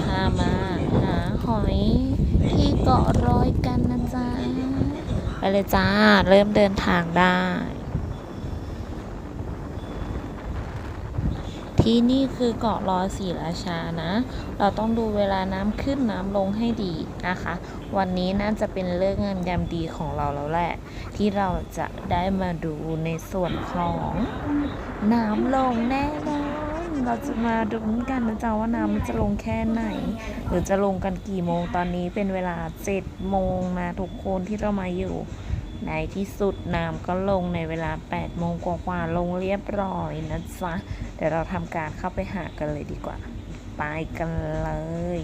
พามาหาหอยที่เกาะร้อยกันนะจ๊ะไปเลยจ้า เริ่มเดินทางได้ ที่นี่คือเกาะลอยศรีราชานะ เราต้องดูเวลาน้ำขึ้นน้ำลงให้ดีนะคะ วันนี้น่าจะเป็นเลิกษ์งามยามดีของเราแล้วแหละ ที่เราจะได้มาดูในส่วนของน้ำลงแน่นอน เราจะมาดูกันนะจ๊ะว่าน้ำมันจะลงแค่ไหน หรือจะลงกันกี่โมงตอนนี้เป็นเวลา7โมงนะทุกคนที่เรามาอยู่ ในที่สุดน้ำก็ลงในเวลา8โมงกว่าๆลงเรียบร้อยนะจ๊ะเดี๋ยวเราทำการเข้าไปหากันเลยดีกว่า ไปกันเลย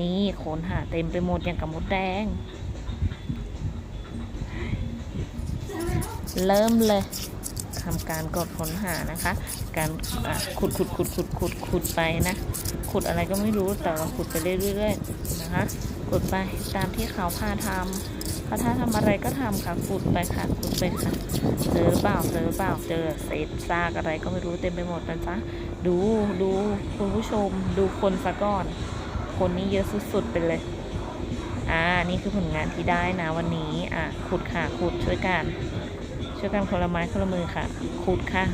นี่คนหาเต็มไปหมดอย่างกับมดแดง เริ่มเลย ทำการกดค้นหานะคะ การขุดขุดขุดขุดขุดขุดไปนะ ขุดอะไรก็ไม่รู้แต่ว่าขุดไปเรื่อยๆนะคะ ขุดไปตามที่เขาพาทำเขาถ้าทำอะไรก็ทำค่ะขุดไปค่ะขุดไปค่ะเจอเปล่าเจอเปล่าเจอเศษซากอะไรก็ไม่รู้เต็มไปหมดนะจ๊ะดูดูคุณผู้ชมดูคนซะก่อน คนนี้เยอะสุดๆไปเลยอ่านี่คือผลงานที่ได้นะวันนี้อะขุดค่ะขุดช่วยกัน ช่วยกันคนละไม้คนละมือค่ะขุดค่ะ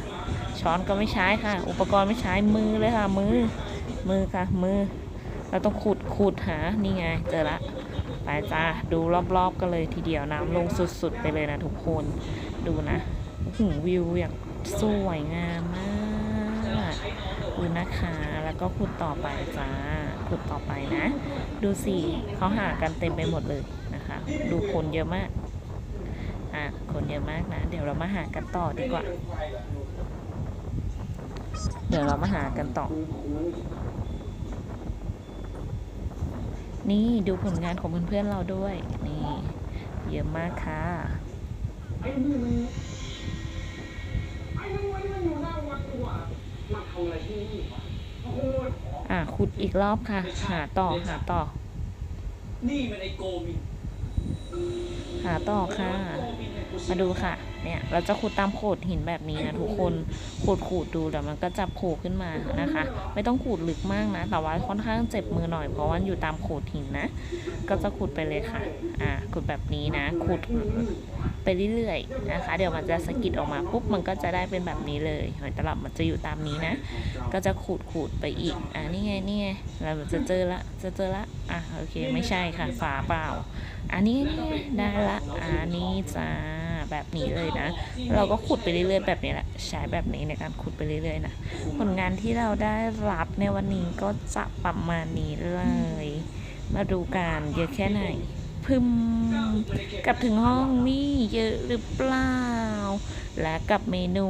ช้อนก็ไม่ใช้ค่ะ อุปกรณ์ไม่ใช้มือเลยค่ะ มือมือค่ะ มือ เราต้องขุดขุดหานี่ไง เจอละไปจ้าดูรอบๆกันเลยทีเดียวน้ำลงสุดๆ ไปเลยนะทุกคนดูนะโอ้โหวิวอย่างสวยงามมากดูนะคะ แล้วก็ขุดต่อไปจ้าขุดต่อไปนะ ดูสิเขาหากันเต็มไปหมดเลยนะคะ ดูคนเยอะมาก อะคนเยอะมากนะ เดี๋ยวเรามาหากันต่อดีกว่า เดี๋ยวเรามาหากันต่อ นี่ดูผลงานของเพื่อนๆเราด้วย นี่ เยอะมากค่ะอะขุดอีกรอบค่ะ หาต่อหาต่อ นี่มันไอโกมิ หาต่อค่ะ มาดูค่ะ เนี่ย เราจะขุดตามโขดหินแบบนี้นะทุกคนขุดขูดดูเดี๋ยวมันก็จะโผล่ขึ้นมานะคะ ไม่ต้องขูดลึกมากนะ แต่ว่าค่อนข้างเจ็บมือหน่อยเพราะว่าอยู่ตามโขดหินนะ ก็จะขุดไปเลยค่ะ อ่าขุดแบบนี้นะขุดไปเรื่อยๆนะคะ เดี๋ยวมันจะสะกิดออกมาปุ๊บมันก็จะได้เป็นแบบนี้เลยหอยตลับมันจะอยู่ตามนี้นะ ก็จะขูดขูดไปอีกอ่านี่ไงนี่ไงเราจะเจอละจะเจอละอะโอเคไม่ใช่ค่ะฝาเปล่าอันนี้ได้ละอันนี้จ้า แบบนี้เลยนะ เราก็ขุดไปเรื่อยๆแบบนี้แหละใช้แบบนี้ในการขุดไปเรื่อยๆนะผลงานที่เราได้รับในวันนี้ก็จะประมาณนี้เลย มาดูกันเยอะแค่ไหนพึมกลับถึงห้องนี่เยอะหรือเปล่า และกับเมนู